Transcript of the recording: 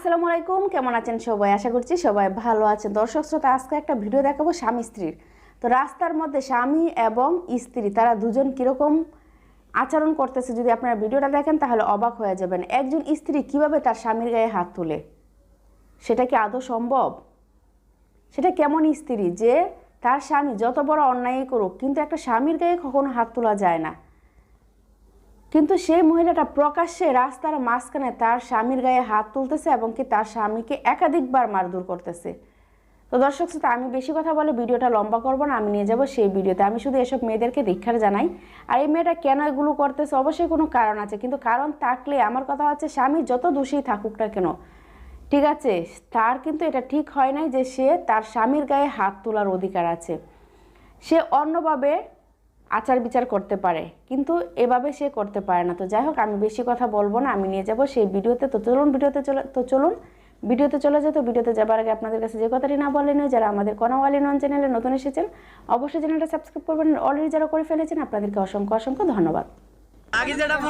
আসসালামু আলাইকুম, কেমন আছেন সবাই? আশা করছি সবাই ভালো আছেন। দর্শক শ্রোতা, আজকে একটা ভিডিও দেখাবো স্বামী, স্ত্রীর। তো রাস্তার মধ্যে স্বামী এবং স্ত্রী, তারা দুজন কীরকম আচরণ করতেছে যদি আপনারা ভিডিওটা দেখেন, তাহলে অবাক হয়ে যাবেন। একজন স্ত্রী কীভাবে তার স্বামীর গায়ে হাত তুলে? সেটা কি আদৌ সম্ভব? সেটা কেমন স্ত্রী যে তার স্বামী যত বড় অন্যায় করুক, কিন্তু একটা স্বামীর গায়ে কখনো হাত তোলা যায় না। কিন্তু সেই মহিলাটা প্রকাশ্যে রাস্তার মাঝখানে তার স্বামীর গায়ে হাত তুলতেছে এবং কি তার স্বামীকে একাধিকবার মারধর করতেছে। তো দর্শক শ্রোতা, আমি বেশি কথা বলে ভিডিওটা লম্বা করব না, আমি নিয়ে যাব সেই ভিডিওতে। আমি শুধু এসব মেয়েদেরকে দীক্ষার জানাই। আর এই মেয়েটা কেন এগুলো করতেছে? অবশ্যই কোনো কারণ আছে, কিন্তু কারণ থাকলে আমার কথা হচ্ছে স্বামী যত দোষী থাকুক না কেন, ঠিক আছে? তার কিন্তু এটা ঠিক হয় নাই যে সে তার স্বামীর গায়ে হাত তোলার অধিকার আছে। সে অন্যভাবে আচার বিচার করতে পারে, কিন্তু এভাবে সে করতে পারে না। তো যাই হোক, আমি বেশি কথা বলব না, আমি নিয়ে যাব সেই ভিডিওতে। তো চলুন, ভিডিওতে চলে, তো চলুন, ভিডিওতে চলে যেত ভিডিওতে যাবার আগে আপনাদের কাছে যে কথাটি না বলেন যারা আমাদের কনাওয়ালি নন চ্যানেলে নতুন এসেছেন, অবশ্যই চ্যানেলটা সাবস্ক্রাইব করবেন। অলরেডি যারা করে ফেলেছেন, আপনাদেরকে অসংখ্য অসংখ্য ধন্যবাদ। আগে যেটা ফোন